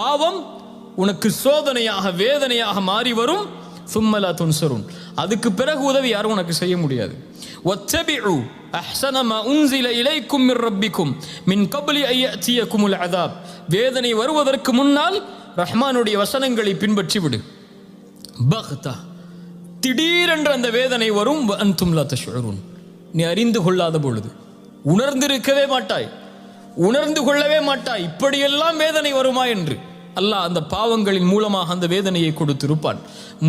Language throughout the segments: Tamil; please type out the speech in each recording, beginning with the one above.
பாவம் உனக்கு சோதனையாக வேதனையாக மாறி வரும். சும்மலா துன்சரும் அதுக்கு பிறகு உதவி யாரும் உனக்கு செய்ய முடியாது. வத்தபிஉ அஹ்ஸன மா உன்சில இலைக்கும் மின் ரப்பிக்கும் மின் கப்லி ஐ யஅதியகுமுல் அதாப் வேதனை வருவதற்கு முன்னால் ரஹ்மானுடைய வசனங்களை பின்பற்றி விடு. பக்தா திடீரென்று அந்த வேதனை வரும். வ அன்தும் லா நீ அறிந்து கொள்ளாத பொழுது. உணர்ந்திருக்கவே மாட்டாய். உணர்ந்து கொள்ளவே மாட்டாய் இப்படியெல்லாம் வேதனை வருமா என்று. அல்லாஹ் அந்த பாவங்களின் மூலமாக அந்த வேதனையை கொடுத்திருப்பான்.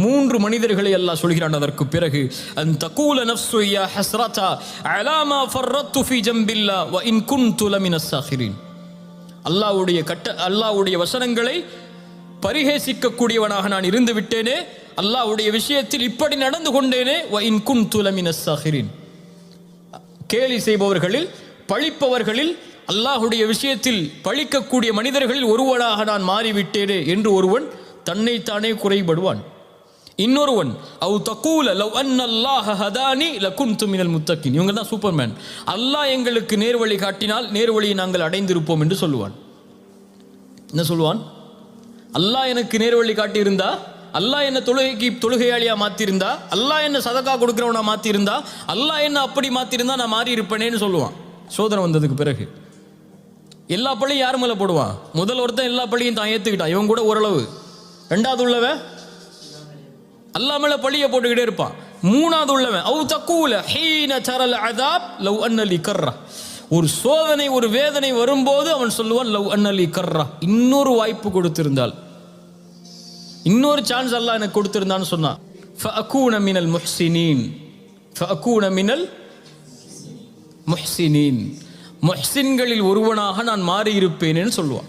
மூன்று மனிதர்களை அல்லாஹ் சொல்கிறான் அதற்கு பிறகு அன் தகூல நஃப்சு யா ஹஸ்ரதா அலாமா ஃபர்ரத்து ஃபி ஜம்பில்லா வ இன் குன்து லமினஸ் சாகிரீன். அல்லாஹ்வுடைய கட்ட அல்லாஹ்வுடைய வசனங்களை பரிகேசிக்கக்கூடியவனாக நான் இருந்து விட்டேனே அல்லாஹ்வுடைய விஷயத்தில் இப்படி நடந்து கொண்டேனே வ இன் குன்து லமினஸ் சாகிரீன். கேலி செய்பவர்களில் பழிப்பவர்களில் அல்லாஹுடைய விஷயத்தில் பழிக்கக்கூடிய மனிதர்களில் ஒருவனாக நான் மாறிவிட்டேனே என்று ஒருவன் தன்னைத்தானே குறைபடுவான். இன்னொருவன் அவு தக்கூல லவ் அன் அல்லாஹ் ஹதானி லக்குன் துமினல் முத்தக்கின். இவங்க தான் சூப்பர்மேன். அல்லாஹ் எங்களுக்கு நேர்வழி காட்டினால் நேர்வழியை நாங்கள் அடைந்திருப்போம் என்று சொல்லுவான். என்ன சொல்லுவான்? அல்லாஹ் எனக்கு நேர்வழி காட்டியிருந்தா அல்லாஹ் என்ன தொழுகைக்கு தொழுகையாளியா மாத்திருந்தா அல்லாஹ் என்ன சதக்கா கொடுக்கிறவனா மாத்திருந்தா அல்லாஹ் என்ன அப்படி மாத்திருந்தா நான் மாறி இருப்பேனேன்னு சொல்லுவான். சோதனை வந்ததுக்கு பிறகு. எல்லா பழியும் யார் மேலே போடுவான் முதல் ஒருத்தன் எல்லா பழியும் தான் ஏற்றுக்கிட்டான் இவன் கூட ஓரளவு. ரெண்டாவது உள்ளவன்? அல்லா மேலே பழிய போட்டுக்கிட்டே இருப்பான். மூணாவது உள்ளவன் அவு தக்கூல ஹீன சரல் அதாப் லவ் அன்னலி கர்ரா. ஒரு சோதனை ஒரு வேதனை வரும்போது அவன் சொல்லுவான் லவ் அன்னலி கர்ரா. இன்னொரு வாய்ப்பு கொடுத்திருந்தால். இன்னொரு சான்ஸ் அல்லா எனக்கு கொடுத்திருந்தான்னு சொன்னான் ஃபஅகூன மினல் முஹ்சினீன். ஃபஅகூன மினல் முஹ்சினீன். மொஹ்சின்களில் ஒருவனாக நான் மாறியிருப்பேன் சொல்லுவான்.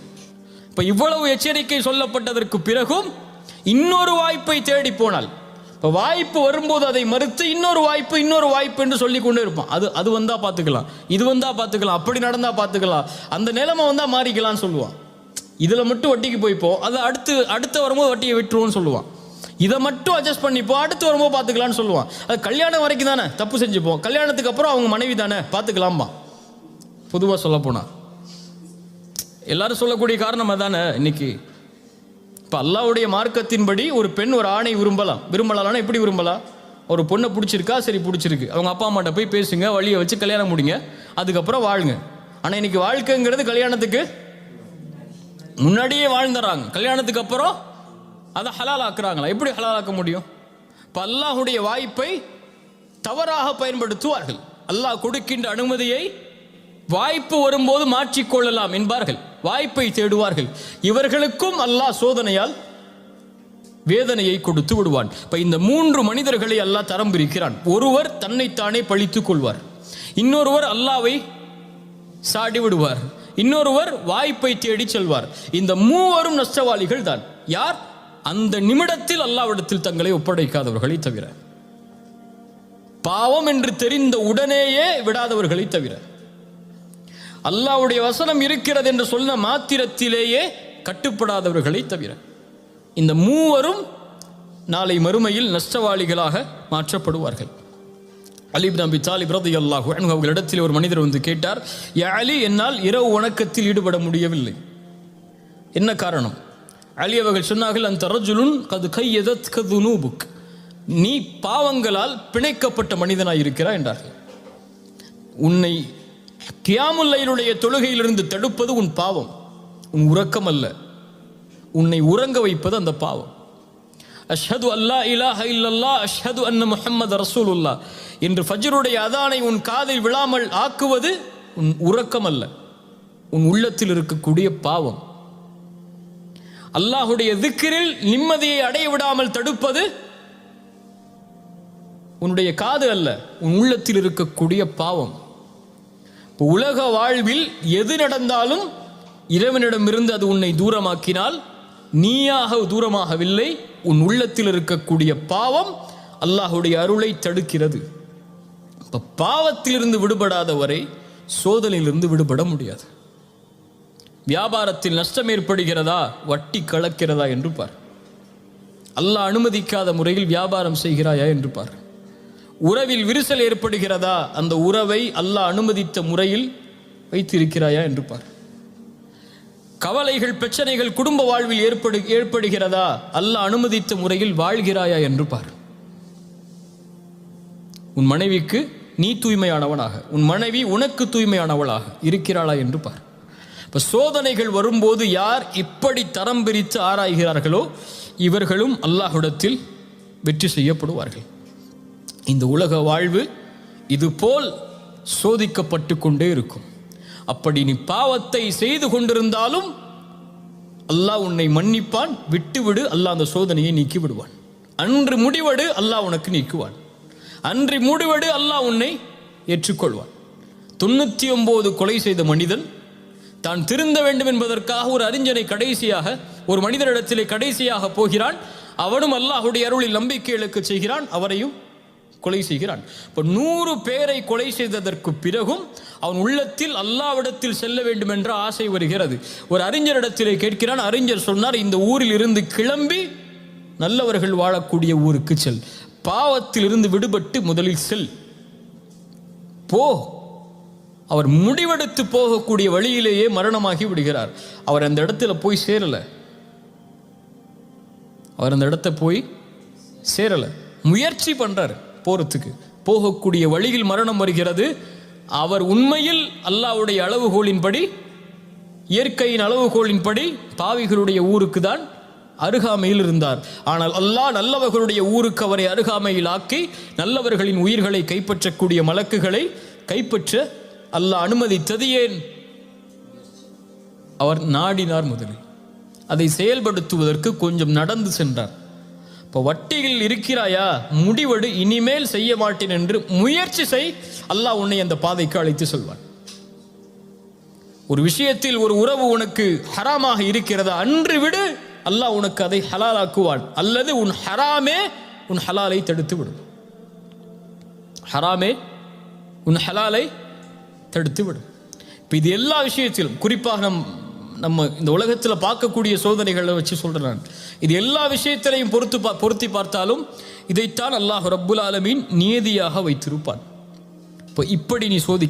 இப்போ இவ்வளவு எச்சரிக்கை சொல்லப்பட்டதற்கு பிறகும் இன்னொரு வாய்ப்பை தேடி போனால் இப்போ வாய்ப்பு வரும்போது அதை மறுத்து இன்னொரு வாய்ப்பு இன்னொரு வாய்ப்பு என்று சொல்லி கொண்டே இருப்பான். அது அது வந்தால் பார்த்துக்கலாம் இது வந்தால் பார்த்துக்கலாம் அப்படி நடந்தால் பார்த்துக்கலாம் அந்த நிலைமை வந்தால் மாறிக்கலாம்னு சொல்லுவான். இதில் மட்டும் வட்டிக்கு போய்ப்போம் அது அடுத்து அடுத்த வரும்போது வட்டியை விட்டுருவோம்னு சொல்லுவான். இதை மட்டும் அட்ஜஸ்ட் பண்ணிப்போம் அடுத்து வரும்போது பார்த்துக்கலாம்னு சொல்லுவான். அது கல்யாணம் வரைக்கும் தானே தப்பு செஞ்சுப்போம். கல்யாணத்துக்கு அப்புறம் அவங்க மனைவி தானே பார்த்துக்கலாம்பா பொதுவாக சொல்லப்போனால் எல்லாரும் சொல்லக்கூடிய காரணம் அதானே இன்னைக்கு? இப்போ அல்லாவுடைய மார்க்கத்தின்படி ஒரு பெண் ஒரு ஆணை விரும்பலாம். விரும்பலாம்னா எப்படி விரும்பலாம் ஒரு பொண்ணை பிடிச்சிருக்கா? சரி பிடிச்சிருக்கு. அவங்க அப்பா அம்மாட்ட போய் பேசுங்க வழியை வச்சு கல்யாணம் முடிங்க அதுக்கப்புறம் வாழுங்க. ஆனால் இன்னைக்கு வாழ்க்கைங்கிறது கல்யாணத்துக்கு முன்னாடியே வாழ்ந்துறாங்க. கல்யாணத்துக்கு அப்புறம் அதை ஹலால் ஆக்குறாங்களா? எப்படி ஹலால் ஆக்க முடியும்? இப்போ அல்லாஹுடைய வாய்ப்பை தவறாக பயன்படுத்துவார்கள். அல்லாஹ் கொடுக்கின்ற அனுமதியை வாய்ப்பு வரும்போது மாற்றிக்கொள்ளலாம் என்பார்கள். வாய்ப்பை தேடுவார்கள். இவர்களுக்கும் அல்லாஹ் சோதனையால் வேதனையை கொடுத்து விடுவான். இப்ப இந்த மூன்று மனிதர்களை அல்லாஹ் தரம் பிரிக்கிறான். ஒருவர் தன்னைத்தானே பழித்துக் கொள்வார். இன்னொருவர் அல்லாவை சாடி விடுவார். இன்னொருவர் வாய்ப்பை தேடி செல்வார். இந்த மூவரும் நஷ்டவாளிகள் தான். யார்? அந்த நிமிடத்தில் அல்லாவிடத்தில் தங்களை ஒப்படைக்காதவர்களை தவிர. பாவம் என்று தெரிந்த உடனேயே விடாதவர்களை தவிர. அல்லாவுடைய வசனம் இருக்கிறது என்று சொன்ன மாத்திரத்திலேயே கட்டுப்படாதவர்களை தவிர இந்த மூவரும் நாளை மறுமையில் நஷ்டவாளிகளாக மாற்றப்படுவார்கள். அலிப் நபி தாலிப் ரதி அல்லாஹு அவர்களிடத்தில் ஒரு மனிதர் வந்து கேட்டார் ஏ அலி என்னால் இரவு வணக்கத்தில் ஈடுபட முடியவில்லை. என்ன காரணம்? அலி அவர்கள் சொன்னார்கள் அந்த ரஜுலுன் கது கையதத் கது நூபுக் நீ பாவங்களால் பிணைக்கப்பட்ட மனிதனாய் இருக்கிறாய் என்றார்கள். உன்னை கியாமுல்லையினுடைய தொழுகையிலிருந்து தடுப்பது உன் பாவம். உன் உறக்கம் அல்ல உன்னை உறங்க வைப்பது அந்த பாவம். அஷ்ஹது அல்லா இலாஹ இல்லல்லா அஷ்ஹது அன்ன முஹம்மது ரசூலுல்லா என்று ஃபஜ்ருடைய அதானை உன் காதில் விழாமல் ஆக்குவது உன் உறக்கம் அல்ல உன் உள்ளத்தில் இருக்கக்கூடிய பாவம். அல்லாஹுடைய திக்கிரில் நிம்மதியை அடைய விடாமல் தடுப்பது உன்னுடைய காது அல்ல உன் உள்ளத்தில் இருக்கக்கூடிய பாவம். உலக வாழ்வில் எது நடந்தாலும் இறைவனிடமிருந்து அது உன்னை தூரமாக்கினால் நீயாக தூரமாகவில்லை. உன் உள்ளத்தில் இருக்கக்கூடிய பாவம் அல்லாஹுடைய அருளை தடுக்கிறது. இப்போ பாவத்திலிருந்து விடுபடாத வரை சோதனையிலிருந்து விடுபட முடியாது. வியாபாரத்தில் நஷ்டம் ஏற்படுகிறதா? வட்டி கலக்கிறதா? என்று பார். அல்லாஹ் அனுமதிக்காத முறையில் வியாபாரம் செய்கிறாயா? என்று பார். உறவில் விரிசல் ஏற்படுகிறதா? அந்த உறவை அல்லாஹ் அனுமதித்த முறையில் வைத்திருக்கிறாயா என்று பார். கவலைகள் பிரச்சனைகள் குடும்ப வாழ்வில் ஏற்படு ஏற்படுகிறதா? அல்லாஹ் அனுமதித்த முறையில் வாழ்கிறாயா என்று பார். உன் மனைவிக்கு நீ தூய்மையானவனாக உன் மனைவி உனக்கு தூய்மையானவளாக இருக்கிறாளா என்று பார். இப்போ சோதனைகள் வரும்போது யார் இப்படி தரம் பிரித்து ஆராய்கிறார்களோ இவர்களும் அல்லாஹுடத்தில் வெற்றி செய்யப்படுவார்கள். இந்த உலக வாழ்வு இதுபோல் சோதிக்கப்பட்டு கொண்டே இருக்கும். அப்படி நீ பாவத்தை செய்து கொண்டிருந்தாலும் அல்லாஹ் உன்னை மன்னிப்பான் விட்டுவிடு அல்லாஹ் அந்த சோதனையை நீக்கி விடுவான் அன்று முடிவடு அல்லாஹ் உனக்கு நீக்குவான். அன்று முடிவடு அல்லாஹ் உன்னை ஏற்றுக்கொள்வான். தொண்ணூற்றி ஒன்பது கொலை செய்த மனிதன் தான் திருந்த வேண்டும் என்பதற்காக ஒரு அறிஞனை கடைசியாக ஒரு மனிதனிடத்திலே கடைசியாக போகிறான். அவனும் அல்லாஹுடைய அருளில் நம்பிக்கை இழக்க செய்கிறான். அவரையும் கொலை செய்கிறான். இப்போ நூறு பேரை கொலை செய்ததற்கு பிறகும் அவன் உள்ளத்தில் அல்லாவிடத்தில் செல்ல வேண்டும் என்ற ஆசை வருகிறது. ஒரு அறிஞரிடத்திலே கேட்கிறான் அறிஞர் சொன்னார் இந்த ஊரில் இருந்து கிளம்பி நல்லவர்கள் வாழக்கூடிய ஊருக்கு செல். பாவத்தில் இருந்து விடுபட்டு முதலில் செல். போ. அவர் முடிவெடுத்து போகக்கூடிய வழியிலேயே மரணமாகி விடுகிறார். அவர் அந்த இடத்துல போய் சேரல. அவர் அந்த இடத்த போய் சேரல. முயற்சி பண்றாரு. போறதுக்கு. போகக்கூடிய வழியில் மரணம் வருகிறது. அவர் உண்மையில் அல்லாவுடைய அளவுகோலின்படி இயற்கையின் அளவுகோலின்படி பாவிகளுடைய ஊருக்கு தான் அருகாமையில் இருந்தார். ஆனால் அல்லாஹ் நல்லவர்களுடைய ஊருக்கு அவரை அருகாமையில் ஆக்கி நல்லவர்களின் உயிர்களை கைப்பற்றக்கூடிய மலக்குகளை கைப்பற்ற அல்லாஹ் அனுமதித்தது ஏன்? அவர் நாடினார் முதலில். அதை செயல்படுத்துவதற்கு கொஞ்சம் நடந்து சென்றார். இப்போ வட்டியில் இருக்கிறாயா? முடிவெடு இனிமேல் செய்ய மாட்டேன் என்று முயற்சி செய். அல்லாஹ் உன்னை அந்த பாதைக்கு அழைத்து சொல்வான். ஒரு விஷயத்தில் ஒரு உறவு உனக்கு ஹராமாக இருக்கிறதா அன்று விடு. அல்லாஹ் உனக்கு அதை ஹலாலாக்குவான். அல்லது உன் ஹராமே உன் ஹலாலை தடுத்து விடும். ஹராமே உன் ஹலாலை தடுத்து விடும். இப்போ இது எல்லா விஷயத்திலும் குறிப்பாக நம் நம்ம இந்த உலகத்தில் பார்க்கக்கூடிய சோதனைகளை வச்சு சொல்கிறேன் இது எல்லா விஷயத்திலையும் பொறுத்து பா பொருத்தி பார்த்தாலும் இதைத்தான் அல்லாஹ் ரப்புல் ஆலமீன் நியதியாக வைத்திருப்பான். இப்போ இப்படி நீ சோதி